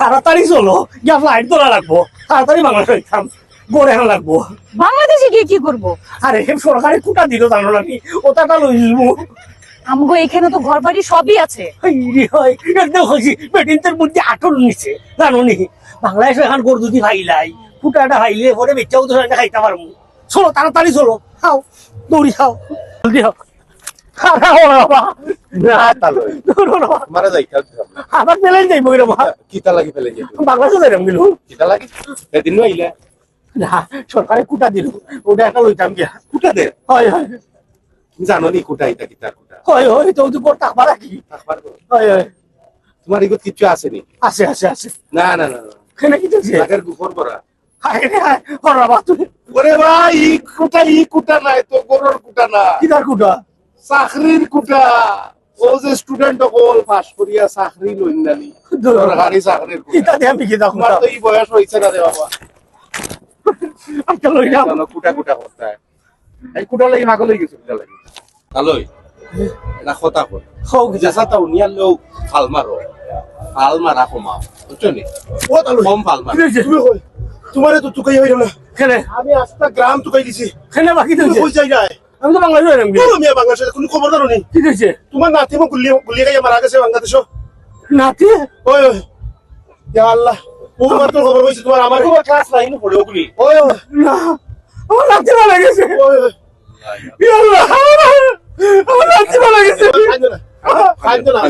তাড়াতাড়ি চলো গিয়া ফ্লাইট তোলা লাগবো তাড়াতাড়ি বাংলাদেশ হইতাম গড়ে আনা লাগবো। বাংলাদেশে গিয়ে কি করব? আরে সরকারি কুটা দিল জানো নাকি ওটাটা লই লিবো আমগো এখানে তো ঘর বাড়ি সবই আছে। খুশি বেটিনদের মধ্যে আটল নিছে জানো নি? বাংলাদেশ এখন গরু দুধি খাইলাই কুটাটা খাইলে পরে বেচাও তো খাইতে পারব। চলো তাড়াতাড়ি চলো খাও দৌড়ি খাও। জলদি খাও। খাও বাবা। না না। মারা। আবার পেলেন যাইব কিতা লাগি বাংলাদেশে গেল কিতা লাগি? এদিন আইলে। না সরকারে কুটা দিল। ওটা একটা লইতাম গিয়া। কুটা দে? হয় হয়। জানো নি কুটা কিতা কুটা? হয় হয় তো তো। হয় হয়। তোমার এগুলো কিচ্ছু আসেনি আছে আছে আছে। না না না না। কেন আগের গুফর ওরে ভাই ই কুটা ই কুটা নাই তো গরুর কুটা না। কিদার কুটা? চাকরির কুটা। ও যে স্টুডেন্ট পাস করিয়া চাকরি সরকারি চাকরির আমি তো এই বয়স হয়েছে না রে বাবা। আজকে লই যাও। জানো কুটা কুটা করতে? হয় এই কুটা লাগি ভাগ লই গেছে কুটা লাগি। তালই এটা কথা কর খাও কি জেসা তা উনিয়ার লোক ফাল মারো ফাল মারা কমাও বুঝছ নি? ও তালু। কম ফাল মার তুমি কই তোমারে তো তুকাই হইল না খেলে আমি আস্তা গ্রাম তুকাই দিছি। খেলে বাকি কই যাই নাই। আমি তো বাংলাদেশে গিয়ে। বলো মিয়া বাংলাদেশে কোনো খবর জানো নি। কি দিয়েছে তোমার নাতি মো গুলি গুলি গাইয়া মারা গেছে বাংলাদেশ নাতি? ওই ওই। ইয়া আল্লাহ ও মাত্র খবর হইছে তোমার আমার। ক্লাস নাইন পড়ে ওগুলি ওই ওই। না আমার নাতি মারা গেছে। ওই ওই। ইয়া আল্লাহ, আমার নাতি মারা গেছে। খাইতো না। খাইতো না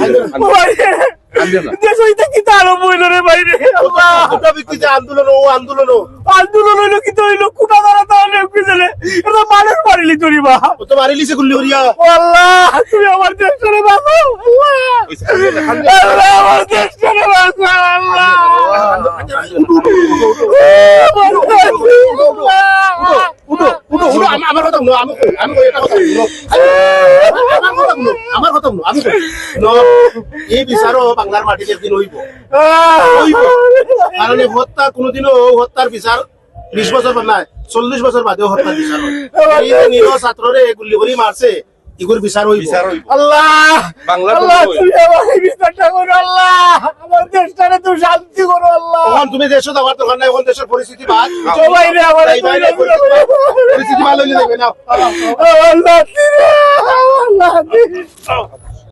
আন্দোলন ও আন্দোলন। আন্দোলন হইল কি তো হইল? কুটা দ্বারা তাহলে মানুষ মারিলি তোরি বা ও তো মারি লিছে গুলি হরিয়া আল্লাহ তুমি আমার দেশ করে বাঁচাও আল্লাহ। আল্লাহ আমার দেশ করে বাঁচাও আল্লাহ উঠো উঠো উঠো আমা- আমার কথা আমি আমি এটা কথা আমার কথা আমি এই বিচারও বাংলার মাটিতে একদিন হইব কারণ এই হত্যা কোনোদিনও হত্যার বিচার বিশ বছর নাই চল্লিশ বছর বাদেও হত্যার বিচার হয় নিরহ ছাত্ররে গুলি করে মারছে এগুর বিচার হইব আল্লাহ আল্লাহ তুমি আমার বিচারটা করো আল্লাহ আমার দেশটারে তো শান্তি করো আল্লাহ তখন তুমি দেশ যাওয়ার দরকার নাই এখন দেশের পরিস্থিতি বাদ সবাই রে আমার পরিস্থিতি ভালো হইলে যাবে না আল্লাহ আল্লাহ